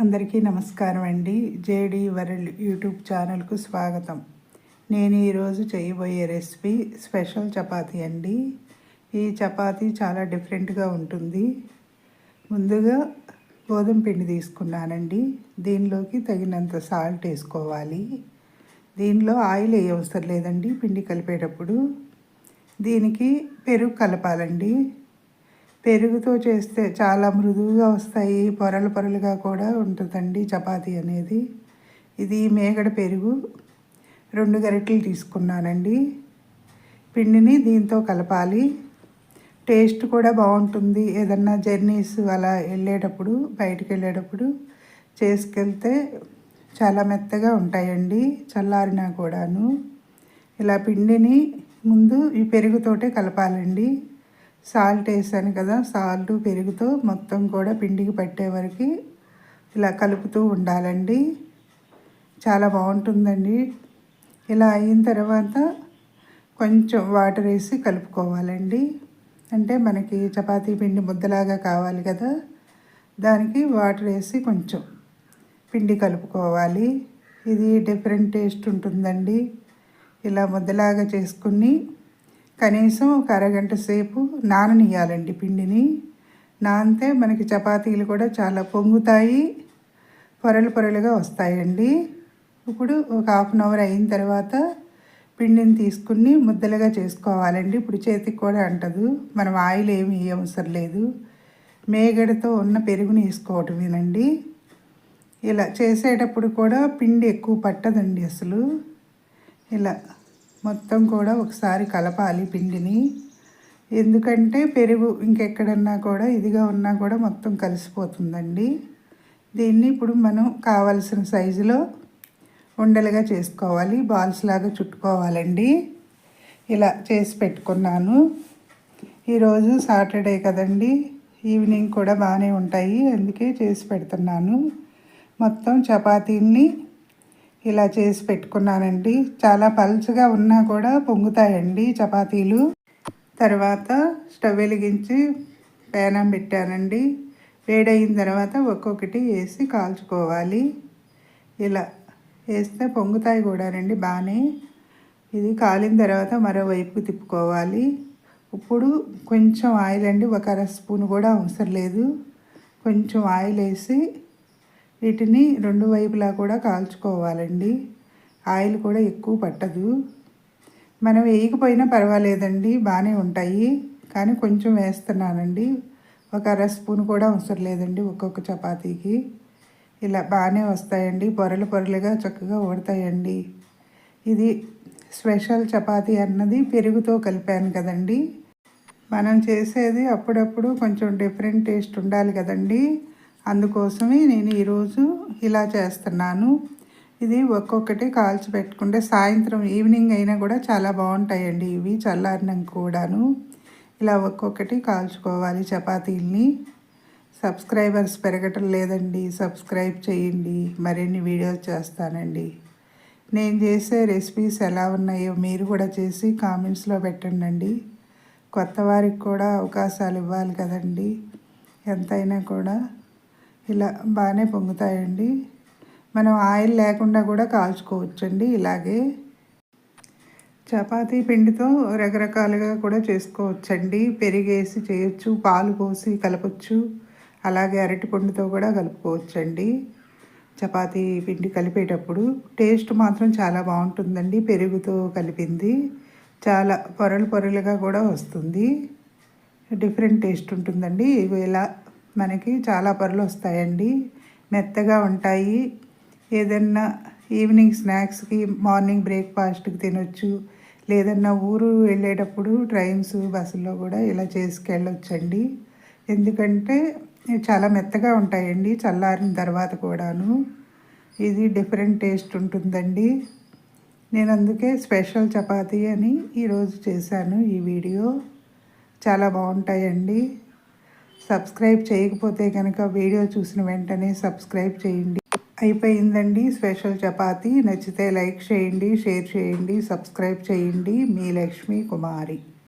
అందరికీ నమస్కారం అండి. జేడి వరల్డ్ యూట్యూబ్ ఛానల్కు స్వాగతం. నేను ఈరోజు చేయబోయే రెసిపీ స్పెషల్ చపాతీ అండి. ఈ చపాతీ చాలా డిఫరెంట్గా ఉంటుంది. ముందుగా గోధుమ పిండి తీసుకున్నానండి. దీనిలోకి తగినంత సాల్ట్ వేసుకోవాలి. దీనిలో ఆయిల్ ఏ అవసరం లేదండి పిండి కలిపేటప్పుడు. దీనికి పెరుగు కలపాలండి. పెరుగుతో చేస్తే చాలా మృదువుగా వస్తాయి పొరలు పొరలుగా కూడా ఉంటుందండి చపాతీ అనేది. ఇది మేగడ పెరుగు. రెండు గరిటెలు తీసుకున్నానండి. పిండిని దీంతో కలపాలి. టేస్ట్ కూడా బాగుంటుంది. ఏదన్నా జర్నీస్ అలా వెళ్ళేటప్పుడు బయటికి వెళ్ళేటప్పుడు చేసుకెళ్తే చాలా మెత్తగా ఉంటాయండి చల్లారినా కూడాను. ఇలా పిండిని ముందు ఈ పెరుగుతోటే కలపాలండి. సాల్ట్ వేసాను కదా సాల్ట్ పెరుగుతో మొత్తం కూడా పిండికి పట్టే వరకు ఇలా కలుపుతూ ఉండాలండి. చాలా బాగుంటుందండి. ఇలా అయిన తర్వాత కొంచెం వాటర్ వేసి కలుపుకోవాలండి. అంటే మనకి చపాతీ పిండి ముద్దలాగా కావాలి కదా దానికి వాటర్ వేసి కొంచెం పిండి కలుపుకోవాలి. ఇది డిఫరెంట్ టేస్ట్ ఉంటుందండి. ఇలా ముద్దలాగా చేసుకుని కనీసం ఒక అరగంట సేపు నాననియాలండి పిండిని. నానితే మనకి చపాతీలు కూడా చాలా పొంగుతాయి పొరలు పొరలుగా వస్తాయండి. ఇప్పుడు ఒక హాఫ్ అన్ అవర్ అయిన తర్వాత పిండిని తీసుకుని ముద్దలుగా చేసుకోవాలండి. ఇప్పుడు చేతికి కూడా అంటదు మనం ఆయిల్ ఏమి అవసరం లేదు. మేగడతో ఉన్న పెరుగుని వేసుకోవటమేనండి. ఇలా చేసేటప్పుడు కూడా పిండి ఎక్కువ పట్టదండి అసలు. ఇలా మొత్తం కూడా ఒకసారి కలపాలి పిండిని. ఎందుకంటే పెరుగు ఇంకెక్కడన్నా కూడా ఇదిగా ఉన్నా కూడా మొత్తం కలిసిపోతుందండి. దీన్ని ఇప్పుడు మనం కావలసిన సైజులో ఉండలుగా చేసుకోవాలి. బాల్స్ లాగా చుట్టుకోవాలండి. ఇలా చేసి పెట్టుకున్నాను. ఈరోజు సాటర్డే కదండి. ఈవినింగ్ కూడా బాగానే ఉంటాయి. అందుకే చేసి పెడుతున్నాను. మొత్తం చపాతీని ఇలా చేసి పెట్టుకున్నానండి. చాలా పలుచగా ఉన్నా కూడా పొంగుతాయండి చపాతీలు. తర్వాత స్టవ్ వెలిగించి పేనం పెట్టానండి. వేడైన తర్వాత ఒక్కొక్కటి వేసి కాల్చుకోవాలి. ఇలా వేస్తే పొంగుతాయి కూడానండి బాగానే ఇది కాలిన తర్వాత మరోవైపు తిప్పుకోవాలి. ఇప్పుడు కొంచెం ఆయిల్ అండి ఒక అర స్పూన్ కూడా అవసరం లేదు. కొంచెం ఆయిల్ వేసి వీటిని రెండు వైపులా కూడా కాల్చుకోవాలండి. ఆయిల్ కూడా ఎక్కువ పట్టదు. మనం వేయకపోయినా పర్వాలేదండి బాగానే ఉంటాయి. కానీ కొంచెం వేస్తున్నానండి. ఒక అర స్పూన్ కూడా అవసరం లేదండి ఒక్కొక్క చపాతీకి. ఇలా బాగానే వస్తాయండి పొరలు పొరలుగా చక్కగా ఊడతాయండి. ఇది స్పెషల్ చపాతీ అన్నది పెరుగుతో కలిపాను కదండి. మనం చేసేది అప్పుడప్పుడు కొంచెం డిఫరెంట్ టేస్ట్ ఉండాలి కదండీ. అందుకోసమే నేను ఈరోజు ఇలా చేస్తున్నాను. ఇది ఒక్కొక్కటి కాల్చి పెట్టుకుంటే సాయంత్రం ఈవినింగ్ అయినా కూడా చాలా బాగుంటాయండి ఇవి చల్లారినాక కూడాను. ఇలా ఒక్కొక్కటి కాల్చుకోవాలి చపాతీల్ని. సబ్స్క్రైబర్స్ పెరగటం లేదండి. సబ్స్క్రైబ్ చేయండి. మరిన్ని వీడియోస్ చేస్తానండి. నేను చేసే రెసిపీస్ ఎలా ఉన్నాయో మీరు కూడా చేసి కామెంట్స్లో పెట్టండి కొత్త వారికి కూడా అవకాశాలు ఇవ్వాలి కదండి. ఎంతైనా కూడా ఇలా బాగానే పొంగుతాయండి. మనం ఆయిల్ లేకుండా కూడా కాల్చుకోవచ్చండి ఇలాగే. చపాతీ పిండితో రకరకాలుగా కూడా చేసుకోవచ్చండి. పెరిగేసి చేయొచ్చు పాలు పోసి కలపచ్చు. అలాగే అరటిపండుతో కూడా కలుపుకోవచ్చండి. చపాతీ పిండి కలిపేటప్పుడు టేస్ట్ మాత్రం చాలా బాగుంటుందండి. పెరుగుతో కలిపింది. చాలా పొరలు పొరలుగా కూడా వస్తుంది. డిఫరెంట్ టేస్ట్ ఉంటుందండి. ఇలా మనకి చాలా పరులు వస్తాయండి. మెత్తగా ఉంటాయి. ఏదన్నా ఈవినింగ్ స్నాక్స్కి మార్నింగ్ బ్రేక్ఫాస్ట్కి తినొచ్చు. లేదన్నా ఊరు వెళ్ళేటప్పుడు ట్రైన్స్ బస్సుల్లో కూడా ఇలా చేసుకెళ్ళొచ్చండి. ఎందుకంటే చాలా మెత్తగా ఉంటాయండి చల్లారిన తర్వాత కూడాను. ఇది డిఫరెంట్ టేస్ట్ ఉంటుందండి. నేను అందుకే స్పెషల్ చపాతీ అని ఈరోజు చేశాను ఈ వీడియో. చాలా బాగుంటాయండి. సబ్స్క్రైబ్ చేయకపోతే కనుక వీడియో చూసిన వెంటనే సబ్స్క్రైబ్ చేయండి. అయిపోయిందండి స్పెషల్ చపాతీ. నచ్చితే లైక్ చేయండి షేర్ చేయండి సబ్స్క్రైబ్ చేయండి. మీ లక్ష్మీ కుమారి.